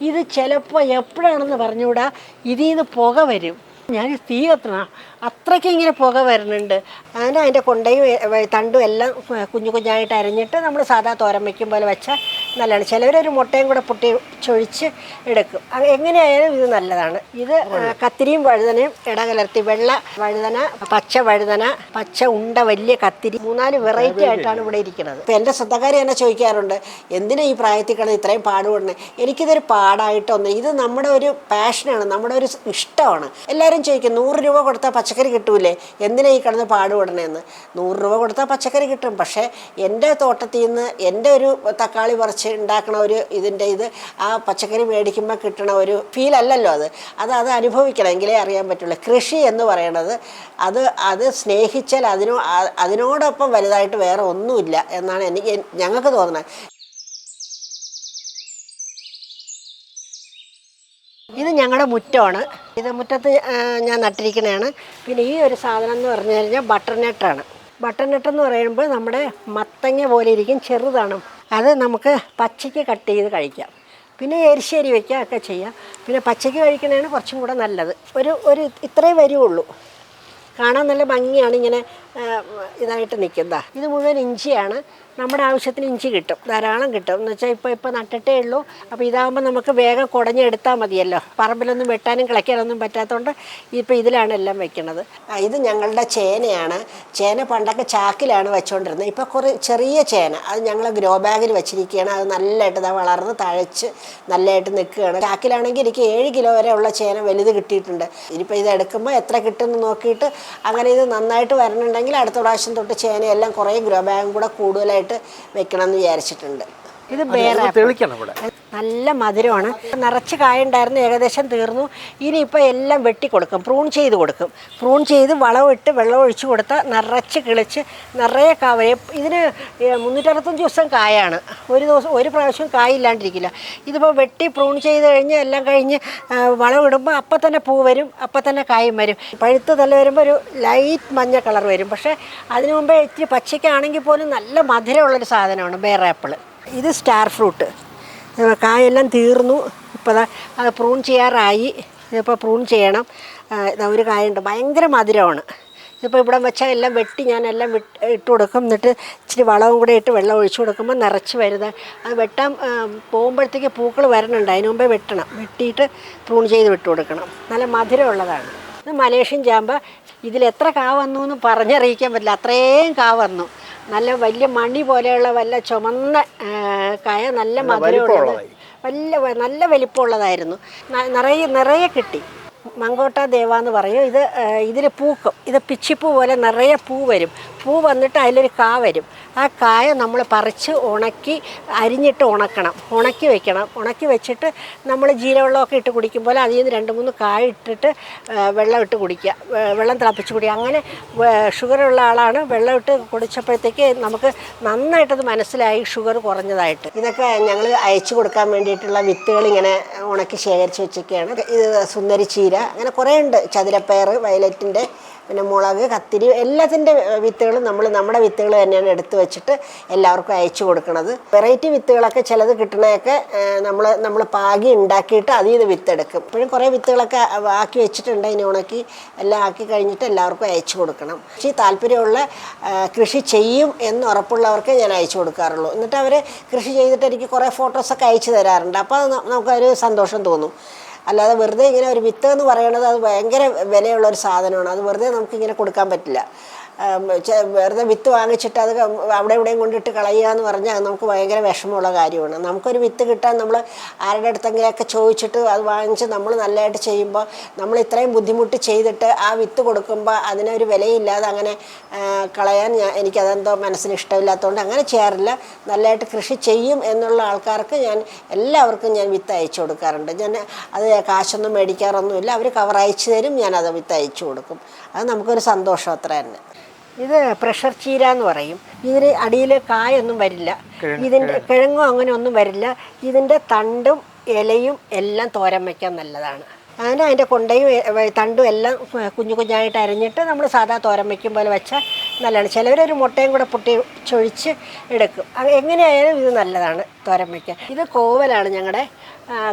ഇത് ചിലപ്പോൾ എപ്പോഴാണെന്ന് പറഞ്ഞുകൂടാ? ഇതിൽ നിന്ന് പുക വരും. ഞാൻ തീ കത്തണ അത്രയ്ക്ക് ഇങ്ങനെ പുക വരുന്നുണ്ട്. അങ്ങനെ അതിന്റെ കൊണ്ടയും തണ്ടും എല്ലാം കുഞ്ഞു കുഞ്ഞായിട്ട് അരഞ്ഞിട്ട് നമ്മൾ സാധാ തോരൻ വയ്ക്കും പോലെ വെച്ചാൽ നല്ലതാണ്. ചിലവരൊരു മുട്ടയും കൂടെ പൊട്ടി ചൊഴിച്ച് എടുക്കും. എങ്ങനെയായാലും ഇത് നല്ലതാണ്. ഇത് കത്തിരിയും വഴുതനയും ഇടകലർത്തി വെള്ള വഴുതന പച്ച വഴുതന പച്ച ഉണ്ട വലിയ കത്തിരി മൂന്നാൽ വെറൈറ്റി ആയിട്ടാണ് ഇവിടെ ഇരിക്കുന്നത്. ഇപ്പം എന്റെ ശ്രദ്ധക്കാർ എന്നെ ചോദിക്കാറുണ്ട് എന്തിനാ ഈ പ്രായത്തിൽ കിടന്ന് ഇത്രയും പാടുപെടുന്നത് എനിക്കിതൊരു പാടായിട്ടൊന്നും ഇത് നമ്മുടെ ഒരു പാഷനാണ് നമ്മുടെ ഒരു ഇഷ്ടമാണ്. എല്ലാവരും ചോദിക്കും നൂറ് രൂപ കൊടുത്താൽ പച്ചക്കറി കിട്ടൂലേ? എന്തിനാ ഈ കിടന്ന് പാടുപെടണേന്ന് നൂറ് രൂപ കൊടുത്താൽ പച്ചക്കറി കിട്ടും. പക്ഷേ എന്റെ തോട്ടത്തിൽ നിന്ന് എന്റെ ഒരു തക്കാളി പറിച്ച് ഉണ്ടാക്കണ ഒരു ഇതിന്റെ ഇത് ആ പച്ചക്കറി മേടിക്കുമ്പോൾ കിട്ടണ ഒരു ഫീൽ അല്ലല്ലോ അത്. അത് അത് അനുഭവിക്കണമെങ്കിലേ അറിയാൻ പറ്റുള്ളൂ. കൃഷി എന്ന് പറയണത് അത് അത് സ്നേഹിച്ചാൽ അതിനോ അതിനോടൊപ്പം വലുതായിട്ട് വേറെ ഒന്നുമില്ല എന്നാണ് എനിക്ക് ഞങ്ങൾക്ക് തോന്നുന്നത് ഇത് ഞങ്ങളുടെ മുറ്റമാണ്. ഇത് മുറ്റത്ത് ഞാൻ നട്ടിരിക്കുന്നതാണ് പിന്നെ ഈ ഒരു സാധനം എന്ന് പറഞ്ഞു കഴിഞ്ഞാൽ ബട്ടർനെട്ടാണ് നെട്ടാണ് എന്ന് പറയുമ്പോൾ നമ്മുടെ മത്തങ്ങ പോലെ ഇരിക്കും ചെറുതാണ്. അത് നമുക്ക് പച്ചയ്ക്ക് കട്ട് ചെയ്ത് കഴിക്കാം. പിന്നെ എരിശ്ശേരി വയ്ക്കുക ഒക്കെ ചെയ്യാം. പിന്നെ പച്ചയ്ക്ക് കഴിക്കുന്നതാണ് കുറച്ചും കൂടെ നല്ലത്. ഒരു ഒരു ഇത്രേ വരുള്ളൂ. കാണാൻ നല്ല ഭംഗിയാണ് ഇങ്ങനെ ഇതായിട്ട് നിൽക്കുന്നത് ഇത് മുഴുവൻ ഇഞ്ചിയാണ്. നമ്മുടെ ആവശ്യത്തിന് ഇഞ്ചി കിട്ടും. ധാരാളം കിട്ടും. എന്ന് വെച്ചാൽ ഇപ്പോൾ ഇപ്പോൾ നട്ടിട്ടേ ഉള്ളൂ. അപ്പോൾ ഇതാകുമ്പോൾ നമുക്ക് വേഗം കുടഞ്ഞെടുത്താൽ മതിയല്ലോ. പറമ്പിലൊന്നും വെട്ടാനും കിളയ്ക്കാനൊന്നും പറ്റാത്തതുകൊണ്ട് ഇപ്പോൾ ഇതിലാണ് എല്ലാം വെക്കുന്നത്. ഇത് ഞങ്ങളുടെ ചേനയാണ്. ചേന പണ്ടൊക്കെ ചാക്കിലാണ് വെച്ചുകൊണ്ടിരുന്നത് ഇപ്പോൾ കുറേ ചെറിയ ചേന. അത് ഞങ്ങൾ ഗ്രോ ബാഗിൽ വെച്ചിരിക്കുകയാണ്. അത് നല്ലതായിട്ട് ഇതാ വളർന്ന് തഴച്ച് നല്ലതായിട്ട് നിൽക്കുകയാണ്. ചാക്കിലാണെങ്കിൽ എനിക്ക് ഏഴ് കിലോ വരെ ഉള്ള ചേന വലുത് കിട്ടിയിട്ടുണ്ട്. ഇനിയിപ്പോൾ ഇത് എടുക്കുമ്പോൾ എത്ര കിട്ടുമെന്ന് നോക്കിയിട്ട് അങ്ങനെ ഇത് നന്നായിട്ട് വരണുണ്ടെങ്കിൽ അടുത്ത പ്രാവശ്യം തൊട്ട് ചേനയെല്ലാം കുറേ ഗ്രോ ബാഗും കൂടെ കൂടുതലായിട്ട് വെക്കണം എന്ന് വിചാരിച്ചിട്ടുണ്ട്. ഇത് വേറെ തെളിക്കണം ഇവിടെ. നല്ല മധുരമാണ്. നിറച്ച് കായുണ്ടായിരുന്നു ഏകദേശം തീർന്നു. ഇനിയിപ്പോൾ എല്ലാം വെട്ടി കൊടുക്കും പ്രൂൺ ചെയ്ത് കൊടുക്കും. പ്രൂൺ ചെയ്ത് വളമിട്ട് വെള്ളം ഒഴിച്ച് കൊടുത്താൽ നിറച്ച് കിളിച്ച് നിറയെ കാവ. ഇതിന് മുന്നൂറ്ററുപത്തഞ്ച് ദിവസം കായാണ്. ഒരു ദിവസം ഒരു പ്രാവശ്യം കായില്ലാണ്ടിരിക്കില്ല. ഇതിപ്പോൾ വെട്ടി പ്രൂൺ ചെയ്ത് കഴിഞ്ഞ് എല്ലാം കഴിഞ്ഞ് വളമിടുമ്പോൾ അപ്പം തന്നെ പൂ വരും അപ്പം തന്നെ കായും വരും. പഴുത്ത് തല വരുമ്പോൾ ഒരു ലൈറ്റ് മഞ്ഞ കളർ വരും. പക്ഷേ അതിനു മുമ്പേ ഇത്തിരി പച്ചയ്ക്കാണെങ്കിൽ പോലും നല്ല മധുരമുള്ളൊരു സാധനമാണ് ബേറാപ്പിൾ ഇത് സ്റ്റാർ ഫ്രൂട്ട്. കായെല്ലാം തീർന്നു. ഇപ്പോൾ ദാ അത് പ്രൂൺ ചെയ്യാറായി. ഇതിപ്പോൾ പ്രൂൺ ചെയ്യണം. ഇതാ ഒരു കായുണ്ട്. ഭയങ്കര മധുരമാണ്. ഇതിപ്പോൾ ഇവിടെ വെച്ചാൽ എല്ലാം വെട്ടി ഞാൻ എല്ലാം ഇട്ട് കൊടുക്കും. എന്നിട്ട് ഇച്ചിരി വളവും കൂടെ ഇട്ട് വെള്ളം ഒഴിച്ചു കൊടുക്കുമ്പോൾ നിറച്ച് വരുന്നത് അത് വെട്ടാൻ പോകുമ്പോഴത്തേക്ക് പൂക്കൾ വരണുണ്ട്. അതിന് മുമ്പേ വെട്ടണം. വെട്ടിയിട്ട് പ്രൂൺ ചെയ്ത് വിട്ട് കൊടുക്കണം. നല്ല മധുരമുള്ളതാണ്. ഇത് മലേഷ്യൻ ചാമ്പ ഇതിൽ എത്ര കാ വന്നു എന്ന് പറഞ്ഞറിയിക്കാൻ പറ്റില്ല. അത്രയും കാ വന്നു. നല്ല വലിയ മണി പോലെയുള്ള വല്ല ചുമന്ന കായ നല്ല മധുരമുള്ളത്. വല്ല നല്ല വലിപ്പമുള്ളതായിരുന്നു. നിറയെ നിറയെ കിട്ടി. മങ്കോട്ട ദേവ എന്ന് പറയും. ഇത് ഇതിൽ പൂക്കും. ഇത് പിച്ചിപ്പൂ പോലെ നിറയെ പൂ വരും. പൂ വന്നിട്ട് അതിലൊരു കാ വരും. ആ കായ നമ്മൾ പറിച്ച് ഉണക്കി അരിഞ്ഞിട്ട് ഉണക്കണം. ഉണക്കി വെക്കണം. ഉണക്കി വെച്ചിട്ട് നമ്മൾ ജീരവെള്ളമൊക്കെ ഇട്ട് കുടിക്കുമ്പോൾ അതിൽ നിന്ന് രണ്ട് മൂന്ന് കായ ഇട്ടിട്ട് വെള്ളം ഇട്ട് കുടിക്കുക. വെള്ളം തിളപ്പിച്ച് കുടിക്കുക. അങ്ങനെ ഷുഗറുള്ള ആളാണ്. വെള്ളം ഇട്ട് കുടിച്ചപ്പോഴത്തേക്ക് നമുക്ക് നന്നായിട്ടത് മനസ്സിലായി ഷുഗർ കുറഞ്ഞതായിട്ട്. ഇതൊക്കെ ഞങ്ങൾ അയച്ചു കൊടുക്കാൻ വേണ്ടിയിട്ടുള്ള വിത്തുകൾ ഇങ്ങനെ ഉണക്കി ശേഖരിച്ച് വെച്ചൊക്കെയാണ്. ഇത് സുന്ദരി ചീര. അങ്ങനെ കുറേ ഉണ്ട് ചതുരപ്പയർ വയലറ്റിന്റെ പിന്നെ മുളക് കത്തിരി എല്ലാത്തിന്റെ വിത്തുകളും നമ്മൾ നമ്മുടെ വിത്തുകൾ തന്നെയാണ് എടുത്തു വെച്ചിട്ട് എല്ലാവർക്കും അയച്ചു കൊടുക്കുന്നത് വെറൈറ്റി വിത്തുകളൊക്കെ ചിലത് കിട്ടണയൊക്കെ നമ്മൾ നമ്മൾ പാകി ഉണ്ടാക്കിയിട്ട് അതിൽ നിന്ന് വിത്തെടുക്കും. ഇപ്പോഴും കുറേ വിത്തുകളൊക്കെ ആക്കി വെച്ചിട്ടുണ്ട് അതിനെ ഉണക്കി എല്ലാം ആക്കി കഴിഞ്ഞിട്ട് എല്ലാവർക്കും അയച്ചു കൊടുക്കണം. കൃഷി താല്പര്യമുള്ള കൃഷി ചെയ്യും എന്ന് ഉറപ്പുള്ളവർക്ക് ഞാൻ അയച്ചു കൊടുക്കാറുള്ളൂ. എന്നിട്ട് അവർ കൃഷി ചെയ്തിട്ട് എനിക്ക് കുറേ ഫോട്ടോസൊക്കെ അയച്ചു തരാറുണ്ട്. അപ്പോൾ അത് നമുക്കൊരു സന്തോഷം തോന്നും. അല്ലാതെ വെറുതെ ഇങ്ങനെ ഒരു വിത്ത് എന്ന് പറയുന്നത് അത് ഭയങ്കര വിലയുള്ള ഒരു സാധനമാണ്. അത് വെറുതെ നമുക്കിങ്ങനെ കൊടുക്കാൻ പറ്റില്ല. വെറുതെ വിത്ത് വാങ്ങിച്ചിട്ട് അത് അവിടെ ഇവിടെയും കൊണ്ടിട്ട് കളയുക എന്ന് പറഞ്ഞാൽ നമുക്ക് ഭയങ്കര വിഷമമുള്ള കാര്യമാണ്. നമുക്കൊരു വിത്ത് കിട്ടാൻ നമ്മൾ ആരുടെ അടുത്തെങ്കിലുമൊക്കെ ചോദിച്ചിട്ട് അത് വാങ്ങിച്ച് നമ്മൾ നല്ലതായിട്ട് ചെയ്യുമ്പോൾ നമ്മൾ ഇത്രയും ബുദ്ധിമുട്ട് ചെയ്തിട്ട് ആ വിത്ത് കൊടുക്കുമ്പോൾ അതിനൊരു വിലയില്ലാതെ അങ്ങനെ കളയാൻ ഞാൻ എനിക്കതെന്തോ മനസ്സിന് ഇഷ്ടമില്ലാത്തതുകൊണ്ട് അങ്ങനെ ചെയ്യാറില്ല. നല്ലതായിട്ട് കൃഷി ചെയ്യും എന്നുള്ള ആൾക്കാർക്ക് ഞാൻ എല്ലാവർക്കും ഞാൻ വിത്ത് അയച്ചു കൊടുക്കാറുണ്ട്. ഞാൻ അത് കാശൊന്നും മേടിക്കാറൊന്നുമില്ല. അവർ കവർ അയച്ചു തരും ഞാൻ അത് വിത്ത് അയച്ചു കൊടുക്കും. അത് നമുക്കൊരു സന്തോഷം അത്ര തന്നെ. ഇത് പ്രഷർ ചീര എന്ന് പറയും. ഇതിന് അടിയിൽ കായൊന്നും വരില്ല. ഇതിന്റെ കിഴങ്ങോ. അങ്ങനെ ഒന്നും വരില്ല. ഇതിന്റെ തണ്ടും ഇലയും എല്ലാം തോരൻ വയ്ക്കാൻ നല്ലതാണ്. അങ്ങനെ അതിന്റെ കൊണ്ടയും തണ്ടും എല്ലാം കുഞ്ഞു കുഞ്ഞായിട്ട് അരിഞ്ഞിട്ട് നമ്മൾ സാധാ തോരൻ വയ്ക്കും പോലെ വെച്ചാൽ നല്ലതാണ്. ചിലവരൊരു മുട്ടയും കൂടെ പൊട്ടി ചൊഴിച്ച് എടുക്കും. എങ്ങനെയായാലും ഇത് നല്ലതാണ്. തോരൻ വയ്ക്കാൻ ഇത് കോവലാണ് ഞങ്ങളുടെ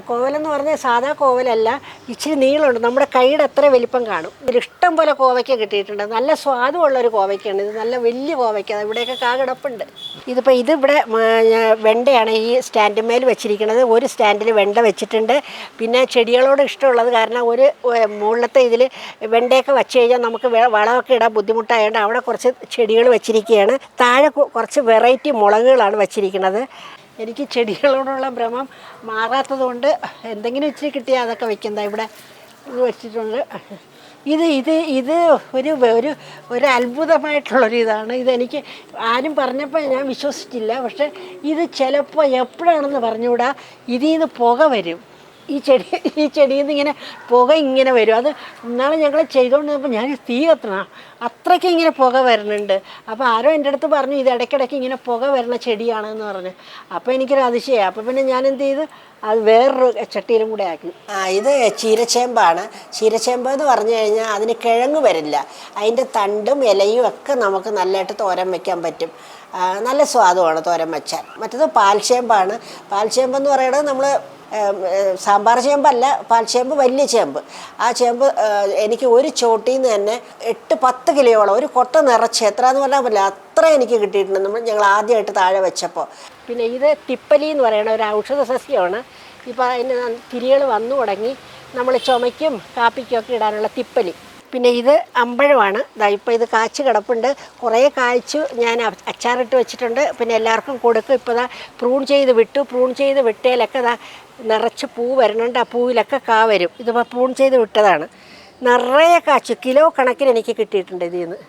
കോവലെന്ന് പറഞ്ഞാൽ സാധാ കോവലല്ല ഇച്ചിരി നീളമുണ്ട്. നമ്മുടെ കൈയുടെ അത്ര വലിപ്പം കാണും. ഇഷ്ടം പോലെ കോവയ്ക്ക കിട്ടിയിട്ടുണ്ട്. നല്ല സ്വാദുള്ള ഒരു കോവയ്ക്കാണ് ഇത്. നല്ല വലിയ കോവയ്ക്ക. ഇവിടെയൊക്കെ കാകിടപ്പുണ്ട്. ഇതിപ്പോൾ ഇതിവിടെ വെണ്ടയാണ് ഈ സ്റ്റാൻഡിന്മേൽ വെച്ചിരിക്കുന്നത് ഒരു സ്റ്റാൻഡിൽ വെണ്ട വെച്ചിട്ടുണ്ട്. പിന്നെ ചെടികളോട് ഇഷ്ടമുള്ളത് കാരണം ഒരു മുകളിലത്തെ ഇതിൽ വെണ്ടയൊക്കെ വെച്ച് കഴിഞ്ഞാൽ നമുക്ക് വളമൊക്കെ ഇടാൻ ബുദ്ധിമുട്ടായതുകൊണ്ട് അവിടെ കുറച്ച് ചെടികൾ വെച്ചിരിക്കുകയാണ് താഴെ കുറച്ച് വെറൈറ്റി മുളകുകളാണ് വെച്ചിരിക്കുന്നത് എനിക്ക് ചെടികളോടുള്ള ഭ്രമം മാറാത്തത് കൊണ്ട് എന്തെങ്കിലും ഇച്ചിരി കിട്ടിയാൽ അതൊക്കെ വെക്കുന്നത് ഇവിടെ വെച്ചിട്ടുണ്ട്. ഇത് ഇത് ഇത് ഒരു ഒരു ഒരു അത്ഭുതമായിട്ടുള്ളൊരു ഇതാണ്. ഇതെനിക്ക് ആരും പറഞ്ഞപ്പോൾ ഞാൻ വിശ്വസിച്ചില്ല. പക്ഷേ ഇത് ചിലപ്പോൾ എപ്പോഴാണെന്ന് പറഞ്ഞുകൂടാ? ഇതിൽ നിന്ന് പുക വരും. ഈ ചെടി ഈ ചെടിയിൽ നിന്ന് ഇങ്ങനെ പുക ഇങ്ങനെ വരും. അത് ഇന്നാളെ ഞങ്ങൾ ചെയ്തുകൊണ്ടിരുന്നപ്പോൾ ഞാൻ തീ കത്തണം അത്രയ്ക്ക് ഇങ്ങനെ പുക വരുന്നുണ്ട് അപ്പോൾ ആരോ എന്റെ അടുത്ത് പറഞ്ഞു ഇത് ഇടയ്ക്കിടയ്ക്ക് ഇങ്ങനെ പുക വരുന്ന ചെടിയാണെന്ന് പറഞ്ഞു. അപ്പോൾ എനിക്കൊരു അതിശയമായി അപ്പോൾ പിന്നെ ഞാൻ എന്ത് ചെയ്തു അത് വേറൊരു ചട്ടിയിലും കൂടെ ആക്കി. ആ ഇത് ചീരച്ചേമ്പാണ്. ചീരച്ചേമ്പ് എന്ന് പറഞ്ഞു കഴിഞ്ഞാൽ അതിന് കിഴങ്ങ് വരില്ല. അതിന്റെ തണ്ടും ഇലയും ഒക്കെ നമുക്ക് നല്ലതായിട്ട് തോരൻ വയ്ക്കാൻ പറ്റും. നല്ല സ്വാദുമാണ് തോരൻ വെച്ചാൽ. മറ്റത് പാൽച്ചേമ്പാണ് പാൽച്ചേമ്പ് എന്ന് പറയുന്നത് നമ്മൾ സാമ്പാർ ചേമ്പല്ല പാൽച്ചേമ്പ് വലിയ ചേമ്പ്. ആ ചേമ്പ് എനിക്ക് ഒരു ചോട്ടിൽ നിന്ന് തന്നെ എട്ട് പത്ത് കിലോയോളം ഒരു കൊട്ട നിറച്ച് എത്ര എന്ന് പറഞ്ഞാൽ പറ്റില്ല അത്ര എനിക്ക് കിട്ടിയിട്ടുണ്ട് നമ്മൾ ഞങ്ങൾ ആദ്യമായിട്ട് താഴെ വെച്ചപ്പോൾ. പിന്നെ ഇത് തിപ്പലി എന്ന് പറയുന്ന ഒരു ഔഷധ സസ്യമാണ്. ഇപ്പോൾ അതിന് തിരികൾ വന്നു തുടങ്ങി. നമ്മൾ ചുമയ്ക്കും കാപ്പിക്കും ഒക്കെ ഇടാനുള്ള തിപ്പലി. പിന്നെ ഇത് അമ്പഴമാണ്. ഇപ്പോൾ ഇത് കാച്ച് കിടപ്പുണ്ട്. കുറേ കായ്ച്ചു ഞാൻ അച്ചാറിട്ട് വെച്ചിട്ടുണ്ട്. പിന്നെ എല്ലാവർക്കും കൊടുക്കും. ഇപ്പോൾ ദാ പ്രൂൺ ചെയ്ത് വിട്ടു. പ്രൂൺ ചെയ്ത് വിട്ടേലൊക്കെ ദാ നിറച്ച് പൂ വരുന്നുണ്ട് ആ പൂവിലൊക്കെ കാ വരും. ഇതിപ്പോൾ പ്രൂൺ ചെയ്ത് വിട്ടതാണ്. നിറയെ കാച്ചു. കിലോ കണക്കിന് എനിക്ക് കിട്ടിയിട്ടുണ്ട് ഇതിൽ നിന്ന്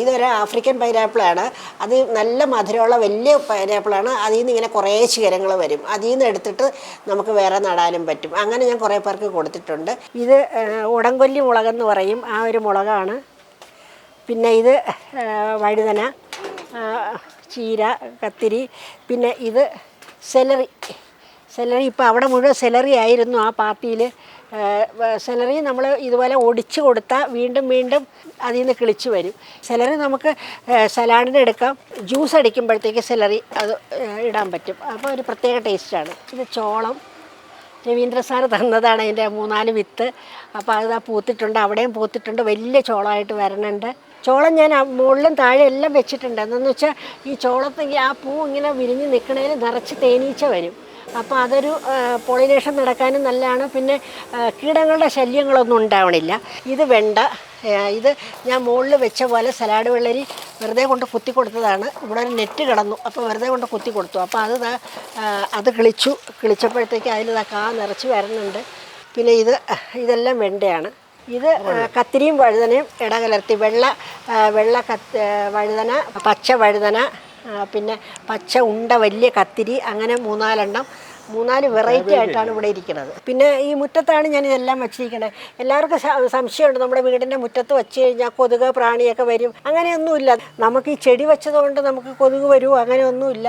ഇതൊരു ആഫ്രിക്കൻ പൈനാപ്പിളാണ്. അത് നല്ല മധുരമുള്ള വലിയ പൈനാപ്പിളാണ്. അതിൽ നിന്ന് ഇങ്ങനെ കുറേ ശിഖരങ്ങൾ വരും. അതിൽ നിന്ന് എടുത്തിട്ട് നമുക്ക് വേറെ നടാനും പറ്റും. അങ്ങനെ ഞാൻ കുറേ പേർക്ക് കൊടുത്തിട്ടുണ്ട്. ഇത് ഉടങ്കൊല്ലി മുളകെന്ന് പറയും. ആ ഒരു മുളകാണ്. പിന്നെ ഇത് വഴുതന ചീര കത്തിരി. പിന്നെ ഇത് സെലറി. സെലറി ഇപ്പോൾ അവിടെ മുഴുവൻ സെലറി ആയിരുന്നു ആ പാർട്ടിയിൽ. സെലറി നമ്മൾ ഇതുപോലെ ഒടിച്ച് കൊടുത്താൽ വീണ്ടും വീണ്ടും അതിൽ നിന്ന് കിളിച്ച് വരും. സെലറി നമുക്ക് സലാഡിന് എടുക്കാം. ജ്യൂസ് അടിക്കുമ്പോഴത്തേക്ക് സെലറി അത് ഇടാൻ പറ്റും. അപ്പോൾ ഒരു പ്രത്യേക ടേസ്റ്റാണ് ഇത് ചോളം രവീന്ദ്ര സാറ് തന്നതാണ് അതിന്റെ മൂന്നാൽ വിത്ത്. അപ്പോൾ അത് ആ പൂത്തിട്ടുണ്ട് അവിടെയും പൂത്തിട്ടുണ്ട്. വലിയ ചോളമായിട്ട് വരണുണ്ട്. ചോളം ഞാൻ മുകളിലും താഴെ എല്ലാം വെച്ചിട്ടുണ്ട്. എന്നു വെച്ചാൽ ഈ ചോളത്തിൽ ആ പൂ ഇങ്ങനെ വിരിഞ്ഞ് നിൽക്കണതിൽ നിറച്ച് തേനീച്ച വരും. അപ്പോൾ അതൊരു പോളിനേഷൻ നടക്കാനും നല്ലതാണ്. പിന്നെ കീടങ്ങളുടെ ശല്യങ്ങളൊന്നും ഉണ്ടാവണില്ല. ഇത് വെണ്ട ഇത് ഞാൻ മുകളിൽ വെച്ച പോലെ സലാഡ് വെള്ളരി വെറുതെ കൊണ്ട് കുത്തി കൊടുത്തതാണ്. ഇവിടെ ഒരു നെറ്റ് കിടന്നു. അപ്പോൾ വെറുതെ കൊണ്ട് കുത്തി കൊടുത്തു. അപ്പോൾ അത് അത് കിളിച്ചു. കിളിച്ചപ്പോഴത്തേക്ക് അതിൽ കാ നിറച്ച് വരുന്നുണ്ട് പിന്നെ ഇത് ഇതെല്ലാം വെണ്ടയാണ്. ഇത് കത്തിരിയും വഴുതനയും ഇടകലർത്തി. വെള്ള വെള്ള കത്ത് വഴുതന പച്ച വഴുതന പിന്നെ പച്ച ഉണ്ട വലിയ കത്തിരി അങ്ങനെ മൂന്നാലെണ്ണം. മൂന്നാൽ വെറൈറ്റി ആയിട്ടാണ് ഇവിടെ ഇരിക്കുന്നത്. പിന്നെ ഈ മുറ്റത്താണ് ഞാൻ ഇതെല്ലാം വെച്ചിരിക്കുന്നത് എല്ലാവർക്കും സംശയമുണ്ട്. നമ്മുടെ വീടിന്റെ മുറ്റത്ത് വെച്ച് കഴിഞ്ഞാൽ കൊതുക് പ്രാണിയൊക്കെ വരും. അങ്ങനെയൊന്നുമില്ല. നമുക്ക് ഈ ചെടി വെച്ചതുകൊണ്ട് നമുക്ക് കൊതുക് വരുമോ അങ്ങനെയൊന്നുമില്ല.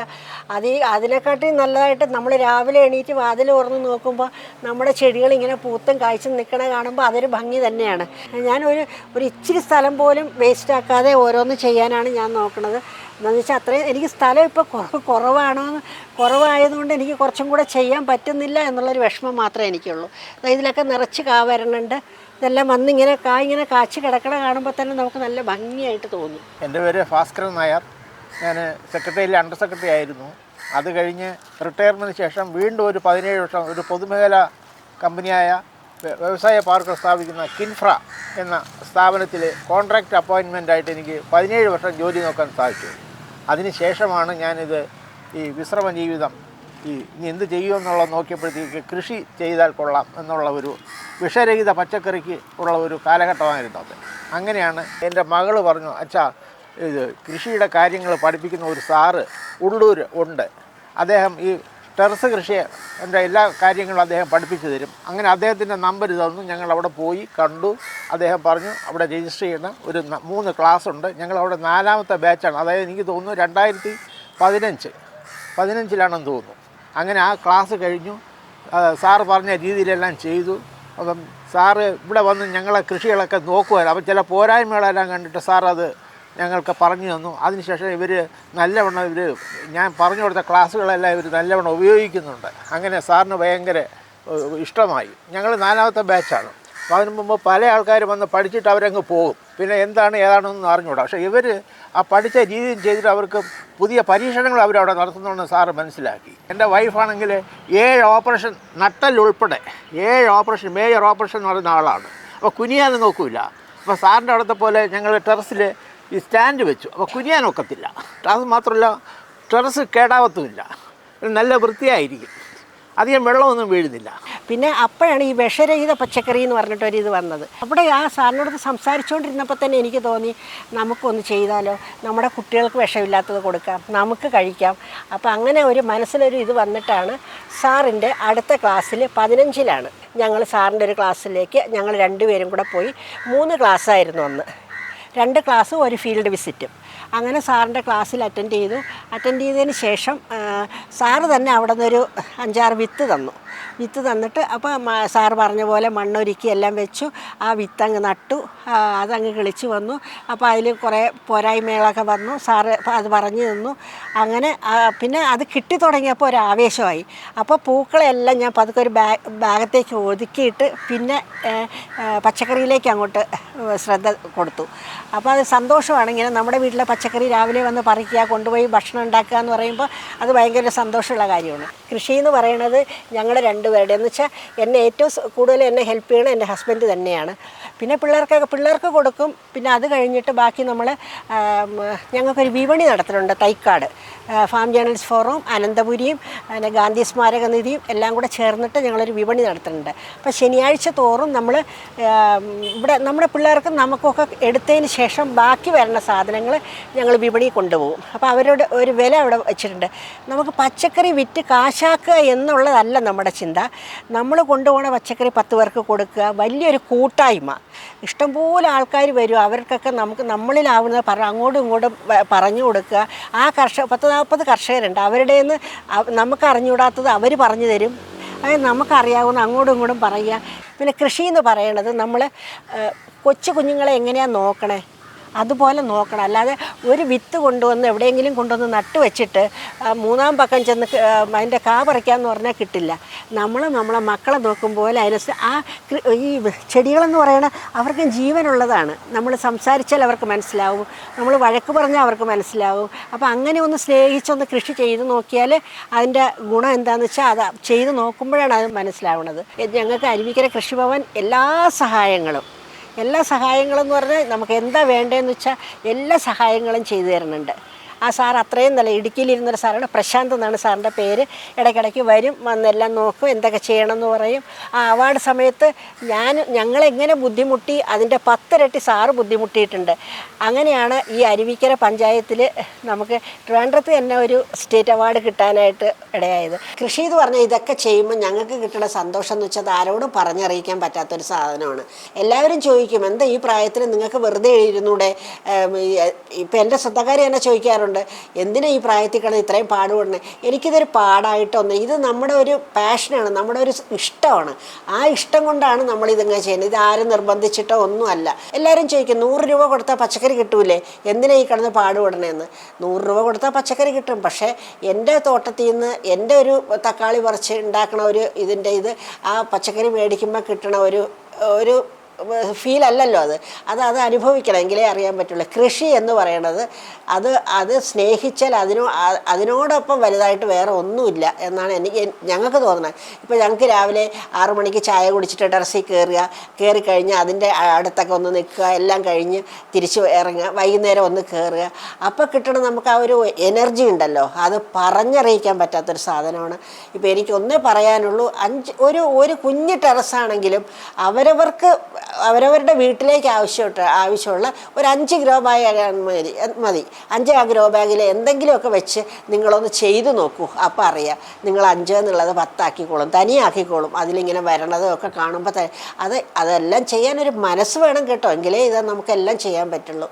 അത് ഈ അതിനെക്കാട്ടി നല്ലതായിട്ട് നമ്മൾ രാവിലെ എണീറ്റ് വാതിൽ തുറന്ന് നോക്കുമ്പോൾ നമ്മുടെ ചെടികൾ ഇങ്ങനെ പൂത്തും കായ്ച്ചും നിൽക്കണ കാണുമ്പോൾ അതൊരു ഭംഗി തന്നെയാണ്. ഞാനൊരു ഒരു ഇച്ചിരി സ്ഥലം പോലും വേസ്റ്റ് ആക്കാതെ ഓരോന്ന് ചെയ്യാനാണ് ഞാൻ നോക്കുന്നത് എന്താണെന്ന് വെച്ചാൽ അത്രയും എനിക്ക് സ്ഥലം ഇപ്പോൾ കുറവ് കുറവാണോ. കുറവായതുകൊണ്ട് എനിക്ക് കുറച്ചും കൂടെ ചെയ്യാൻ പറ്റുന്നില്ല എന്നുള്ളൊരു വിഷമം മാത്രമേ എനിക്കുള്ളൂ. ഇതിലൊക്കെ നിറച്ച് കാ വരണുണ്ട്. ഇതെല്ലാം വന്നിങ്ങനെ കാ ഇങ്ങനെ കാച്ച് കിടക്കണ കാണുമ്പോൾ തന്നെ നമുക്ക് നല്ല ഭംഗിയായിട്ട് തോന്നും. എന്റെ പേര് ഭാസ്കരൻ നായർ. ഞാൻ സെക്രട്ടറിയിൽ അണ്ടർ സെക്രട്ടറി ആയിരുന്നു. അത് കഴിഞ്ഞ് റിട്ടയർമെന്റിന് ശേഷം വീണ്ടും ഒരു പതിനേഴ് വർഷം ഒരു പൊതുമേഖല കമ്പനിയായ വ്യവസായ പാർക്ക് സ്ഥാപിക്കുന്ന കിൻഫ്ര എന്ന സ്ഥാപനത്തിൽ കോൺട്രാക്റ്റ് അപ്പോയിൻമെന്റ് ആയിട്ട് എനിക്ക് പതിനേഴ് വർഷം ജോലി നോക്കാൻ സാധിച്ചു. അതിനുശേഷമാണ് ഞാനിത് ഈ വിശ്രമ ജീവിതം ഈ ഇനി എന്ത് ചെയ്യുമെന്നുള്ളത് നോക്കിയപ്പോഴത്തേക്ക് കൃഷി ചെയ്താൽ കൊള്ളാം എന്നുള്ള ഒരു വിഷരഹിത പച്ചക്കറിക്ക് ഉള്ള ഒരു കാലഘട്ടമായിരുന്നു അത്. അങ്ങനെയാണ് എന്റെ മകൾ പറഞ്ഞു അച്ഛാ ഇത് കൃഷിയുടെ കാര്യങ്ങൾ പഠിപ്പിക്കുന്ന ഒരു സാറ് ഉള്ളൂർ ഉണ്ട്. അദ്ദേഹം ഈ ടെറസ് കൃഷി എന്റെ എല്ലാ കാര്യങ്ങളും അദ്ദേഹം പഠിപ്പിച്ചു തരും. അങ്ങനെ അദ്ദേഹത്തിന്റെ നമ്പർ തന്നു. ഞങ്ങൾ അവിടെ പോയി കണ്ടു. അദ്ദേഹം പറഞ്ഞു അവിടെ രജിസ്റ്റർ ചെയ്യുന്ന ഒരു മൂന്ന് ക്ലാസ് ഉണ്ട് ഞങ്ങൾ അവിടെ നാലാമത്തെ ബാച്ചാണ്. അതായത് എനിക്ക് തോന്നുന്നു രണ്ടായിരത്തി പതിനഞ്ച് പതിനഞ്ചിലാണെന്ന് തോന്നുന്നു. അങ്ങനെ ആ ക്ലാസ് കഴിഞ്ഞു. സാറ് പറഞ്ഞ രീതിയിലെല്ലാം ചെയ്തു. അപ്പം സാറ് ഇവിടെ വന്ന് ഞങ്ങളെ കൃഷികളൊക്കെ നോക്കുമായിരുന്നു അപ്പം ചില പോരായ്മകളെല്ലാം കണ്ടിട്ട് സാർ അത് ഞങ്ങൾക്ക് പറഞ്ഞു തന്നു. അതിനുശേഷം ഇവർ നല്ലവണ്ണം ഇവർ ഞാൻ പറഞ്ഞു കൊടുത്ത ക്ലാസ്സുകളെല്ലാം ഇവർ നല്ലവണ്ണം ഉപയോഗിക്കുന്നുണ്ട്. അങ്ങനെ സാറിന് ഭയങ്കര ഇഷ്ടമായി. ഞങ്ങൾ നാലാമത്തെ ബാച്ചാണ്. അപ്പോൾ അതിന് മുമ്പ് പല ആൾക്കാർ വന്ന് പഠിച്ചിട്ട് അവരങ്ങ് പോകും. പിന്നെ എന്താണ് ഏതാണെന്ന് അറിഞ്ഞുകൂടാ പക്ഷേ ഇവർ ആ പഠിച്ച രീതിയിൽ ചെയ്തിട്ട് അവർക്ക് പുതിയ പരീക്ഷണങ്ങൾ അവരവിടെ നടത്തുന്നുണ്ടെന്ന് സാറ് മനസ്സിലാക്കി. എന്റെ വൈഫാണെങ്കിൽ ഏഴ് ഓപ്പറേഷൻ നട്ടൽ ഉൾപ്പെടെ ഏഴ് ഓപ്പറേഷൻ മേജർ ഓപ്പറേഷൻ എന്ന് പറയുന്ന ആളാണ്. അപ്പോൾ കുനിയാതെ നോക്കൂല. അപ്പോൾ സാറിന്റെ അടുത്ത പോലെ ഞങ്ങൾ ടെറസിൽ ഈ സ്റ്റാൻഡ് വെച്ചു. അപ്പോൾ കുനിയാൻ ഒക്കത്തില്ല. അത് മാത്രമല്ല ടെറസ് കേടാവത്തുമില്ല. നല്ല വൃത്തിയായിരിക്കും. അധികം വെള്ളമൊന്നും വീഴുന്നില്ല. പിന്നെ അപ്പോഴാണ് ഈ വിഷരഹിത പച്ചക്കറി എന്ന് പറഞ്ഞിട്ടൊരു ഇത് വന്നത്. അവിടെ ആ സാറിനോട് സംസാരിച്ചുകൊണ്ടിരുന്നപ്പോൾ തന്നെ എനിക്ക് തോന്നി നമുക്കൊന്ന് ചെയ്താലോ? നമ്മുടെ കുട്ടികൾക്ക് വിഷമില്ലാത്തത് കൊടുക്കാം. നമുക്ക് കഴിക്കാം. അപ്പോൾ അങ്ങനെ ഒരു മനസ്സിലൊരു ഇത് വന്നിട്ടാണ് സാറിന്റെ അടുത്ത ക്ലാസ്സിൽ പതിനഞ്ചിലാണ് ഞങ്ങൾ സാറിന്റെ ഒരു ക്ലാസ്സിലേക്ക് ഞങ്ങൾ രണ്ടുപേരും കൂടെ പോയി മൂന്ന് ക്ലാസ്സായിരുന്നു അന്ന്. രണ്ട് ക്ലാസ്സും ഒരു ഫീൽഡ് വിസിറ്റും. അങ്ങനെ സാറിന്റെ ക്ലാസ്സിൽ അറ്റൻഡ് ചെയ്തു. അറ്റൻഡ് ചെയ്തതിന് ശേഷം സാറ് തന്നെ അവിടെ നിന്നൊരു അഞ്ചാറ് വിത്ത് തന്നു. വിത്ത് തന്നിട്ട് അപ്പോൾ സാർ പറഞ്ഞ പോലെ മണ്ണൊരുക്കി എല്ലാം വെച്ചു. ആ വിത്ത് അങ്ങ് നട്ടു. അതങ്ങ് കിളിച്ച് വന്നു. അപ്പോൾ അതിൽ കുറേ പോരായ്മകളൊക്കെ വന്നു. സാറ് അത് പറഞ്ഞു തന്നു. അങ്ങനെ പിന്നെ അത് കിട്ടി തുടങ്ങിയപ്പോൾ ഒരു ആവേശമായി. അപ്പോൾ പൂക്കളെല്ലാം ഞാൻ പതുക്കെ ഒരു ബാഗ് ബാഗത്തേക്ക് ഒതുക്കിയിട്ട് പിന്നെ പച്ചക്കറിയിലേക്ക് അങ്ങോട്ട് ശ്രദ്ധ കൊടുത്തു. അപ്പോൾ അത് സന്തോഷമാണ്. ഇങ്ങനെ നമ്മുടെ വീട്ടിലെ പച്ചക്കറി രാവിലെ വന്ന് പറിക്കുക കൊണ്ടുപോയി ഭക്ഷണം ഉണ്ടാക്കുക എന്ന് പറയുമ്പോൾ അത് ഭയങ്കര സന്തോഷമുള്ള കാര്യമാണ്. കൃഷി എന്ന് പറയുന്നത് ഞങ്ങൾ രണ്ടുപേരുടെ എന്ന് വെച്ചാൽ എന്നെ ഏറ്റവും കൂടുതൽ എന്നെ ഹെൽപ്പ് ചെയ്യണം എന്റെ ഹസ്ബൻഡ് തന്നെയാണ്. പിന്നെ പിള്ളേർക്കൊക്കെ പിള്ളേർക്ക് കൊടുക്കും. പിന്നെ അത് കഴിഞ്ഞിട്ട് ബാക്കി നമ്മൾ ഞങ്ങൾക്കൊരു വിപണി നടത്തുന്നുണ്ട് തൈക്കാട്. ഫാം ജേണൽസ് ഫോറവും അനന്തപുരിയും പിന്നെ ഗാന്ധി സ്മാരക നിധിയും എല്ലാം കൂടെ ചേർന്നിട്ട് ഞങ്ങളൊരു വിപണി നടത്തുന്നുണ്ട്. അപ്പോൾ ശനിയാഴ്ച തോറും നമ്മൾ ഇവിടെ നമ്മുടെ പിള്ളേർക്ക് നമുക്കൊക്കെ എടുത്തതിന് ശേഷം ബാക്കി വരുന്ന സാധനങ്ങൾ ഞങ്ങൾ വിപണി കൊണ്ടുപോകും. അപ്പോൾ അവരോട് ഒരു വില അവിടെ വെച്ചിട്ടുണ്ട്. നമുക്ക് പച്ചക്കറി വിറ്റ് കാശാക്കുക എന്നുള്ളതല്ല നമ്മുടെ ചിന്ത. നമ്മൾ കൊണ്ടുപോകുന്ന പച്ചക്കറി പത്ത് പേർക്ക് കൊടുക്കുക വലിയൊരു കൂട്ടായ്മ. ഇഷ്ടംപോലെ ആൾക്കാർ വരും. അവർക്കൊക്കെ നമുക്ക് നമ്മളിലാവുന്നത് പറ അങ്ങോട്ടും ഇങ്ങോട്ടും പറഞ്ഞു കൊടുക്കുക. ആ കർഷക പത്ത് നാൽപ്പത് കർഷകരുണ്ട്. അവരുടെ നിന്ന് നമുക്ക് അറിഞ്ഞുകൂടാത്തത് അവർ പറഞ്ഞു തരും. അത് നമുക്കറിയാവുന്ന അങ്ങോട്ടും ഇങ്ങോട്ടും പറയുക. പിന്നെ കൃഷി എന്ന് പറയണത് നമ്മൾ കൊച്ചു കുഞ്ഞുങ്ങളെ എങ്ങനെയാണ് നോക്കണേ? അതുപോലെ നോക്കണം. അല്ലാതെ ഒരു വിത്ത് കൊണ്ടുവന്ന് എവിടെയെങ്കിലും കൊണ്ടുവന്ന് നട്ട് വെച്ചിട്ട് മൂന്നാം പക്കം ചെന്ന് അതിന്റെ കാ പറിക്കാമെന്ന് പറഞ്ഞാൽ കിട്ടില്ല. നമ്മൾ നമ്മളെ മക്കളെ നോക്കും പോലെ ആ ഈ ചെടികളെന്ന് പറയണ അവർക്ക് ജീവനുള്ളതാണ്. നമ്മൾ സംസാരിച്ചാൽ അവർക്ക് മനസ്സിലാവും. നമ്മൾ വഴക്ക് പറഞ്ഞാൽ അവർക്ക് മനസ്സിലാവും. അപ്പോൾ അങ്ങനെ ഒന്ന് സ്നേഹിച്ചൊന്ന് കൃഷി ചെയ്ത് നോക്കിയാൽ അതിന്റെ ഗുണം എന്താണെന്ന് വെച്ചാൽ അത് ചെയ്ത് നോക്കുമ്പോഴാണ് അത് മനസ്സിലാവുന്നത് ഞങ്ങൾക്ക് അരുവിക്കര കൃഷിഭവൻ എല്ലാ സഹായങ്ങളും. എല്ലാ സഹായങ്ങളും എന്ന് പറഞ്ഞാൽ നമുക്ക് എന്താ വേണ്ടതെന്ന് വെച്ചാൽ എല്ലാ സഹായങ്ങളും ചെയ്തു തരുന്നുണ്ട്. ആ സാർ അത്രയും നല്ല ഇടുക്കിയിലിരുന്നൊരു സാറാണ് പ്രശാന്ത് എന്നാണ് സാറിന്റെ പേര്. ഇടയ്ക്കിടയ്ക്ക് വരും വന്നെല്ലാം നോക്കും എന്തൊക്കെ ചെയ്യണമെന്ന് പറയും. ആ അവാർഡ് സമയത്ത് ഞാൻ ഞങ്ങളെങ്ങനെ ബുദ്ധിമുട്ടി അതിന്റെ പത്തിരട്ടി സാറ് ബുദ്ധിമുട്ടിയിട്ടുണ്ട്. അങ്ങനെയാണ് ഈ അരുവിക്കര പഞ്ചായത്തിൽ നമുക്ക് ട്രിവാൻഡ്രത്ത് തന്നെ ഒരു സ്റ്റേറ്റ് അവാർഡ് കിട്ടാനായിട്ട് ഇടയായത്. കൃഷി എന്ന് പറഞ്ഞാൽ ഇതൊക്കെ ചെയ്യുമ്പോൾ ഞങ്ങൾക്ക് കിട്ടുന്ന സന്തോഷം എന്ന് വെച്ചാൽ ആരോടും പറഞ്ഞറിയിക്കാൻ പറ്റാത്തൊരു സാധനമാണ്. എല്ലാവരും ചോദിക്കും എന്താ ഈ പ്രായത്തിൽ നിങ്ങൾക്ക് വെറുതെ ഇരുന്നൂടെ ഇപ്പം എന്റെ സ്വന്തക്കാർ തന്നെ ചോദിക്കാറുണ്ട് എന്തിനാ ഈ പ്രായത്തിൽ കിടന്ന് ഇത്രയും പാടുപെടണേ എനിക്കിതൊരു പാടായിട്ടൊന്നും ഇത് നമ്മുടെ ഒരു പാഷനാണ് നമ്മുടെ ഒരു ഇഷ്ടമാണ്. ആ ഇഷ്ടം കൊണ്ടാണ് നമ്മൾ ഇതിങ്ങനെ ചെയ്യുന്നത്. ഇത് ആരും നിർബന്ധിച്ചിട്ടോ ഒന്നുമല്ല. എല്ലാവരും ചോദിക്കും നൂറ് രൂപ കൊടുത്താൽ പച്ചക്കറി കിട്ടൂലേ? എന്തിനാ ഈ കിടന്ന് പാടുപെടണേന്ന് നൂറ് രൂപ കൊടുത്താൽ പച്ചക്കറി കിട്ടും. പക്ഷേ എന്റെ തോട്ടത്തിൽ നിന്ന് എന്റെ ഒരു തക്കാളി പറിച്ച് ഉണ്ടാക്കണ ഒരു ഇതിന്റെ ഇത് ആ പച്ചക്കറി മേടിക്കുമ്പോൾ കിട്ടണ ഒരു ഒരു ഫീൽ അല്ലല്ലോ അത്. അത് അത് അനുഭവിക്കണമെങ്കിലേ അറിയാൻ പറ്റുള്ളൂ. കൃഷി എന്ന് പറയണത് അത് അത് സ്നേഹിച്ചാൽ അതിനോ അതിനോടൊപ്പം വലുതായിട്ട് വേറെ ഒന്നുമില്ല എന്നാണ് എനിക്ക് ഞങ്ങൾക്ക് തോന്നുന്നത്. ഇപ്പോൾ ഞങ്ങൾക്ക് രാവിലെ ആറു മണിക്ക് ചായ കുടിച്ചിട്ട് ടെറസിൽ കയറുക കയറി കഴിഞ്ഞ് അതിന്റെ അടുത്തൊക്കെ ഒന്ന് നിൽക്കുക എല്ലാം കഴിഞ്ഞ് തിരിച്ച് ഇറങ്ങുക വൈകുന്നേരം ഒന്ന് കയറുക. അപ്പോൾ കിട്ടണ നമുക്ക് ആ ഒരു എനർജി ഉണ്ടല്ലോ. അത് പറഞ്ഞറിയിക്കാൻ പറ്റാത്തൊരു സാധനമാണ്. ഇപ്പോൾ എനിക്കൊന്നേ പറയാനുള്ളൂ അഞ്ച് ഒരു ഒരു കുഞ്ഞ് ടെറസാണെങ്കിലും അവരവർക്ക് അവരവരുടെ വീട്ടിലേക്ക് ആവശ്യമായിട്ട് ആവശ്യമുള്ള ഒരു അഞ്ച് ഗ്രോ ബാഗ് മതി മതി. അഞ്ച് ആ ഗ്രോ ബാഗിൽ എന്തെങ്കിലുമൊക്കെ വെച്ച് നിങ്ങളൊന്ന് ചെയ്തു നോക്കൂ. അപ്പോൾ അറിയാം. നിങ്ങൾ അഞ്ച് എന്നുള്ളത് പത്താക്കിക്കോളും തനിയാക്കിക്കോളും. അതിലിങ്ങനെ വരണതും ഒക്കെ കാണുമ്പോൾ അത് അതെല്ലാം ചെയ്യാനൊരു മനസ്സ് വേണം കേട്ടോ. എങ്കിലേ ഇത് നമുക്കെല്ലാം ചെയ്യാൻ പറ്റുള്ളൂ.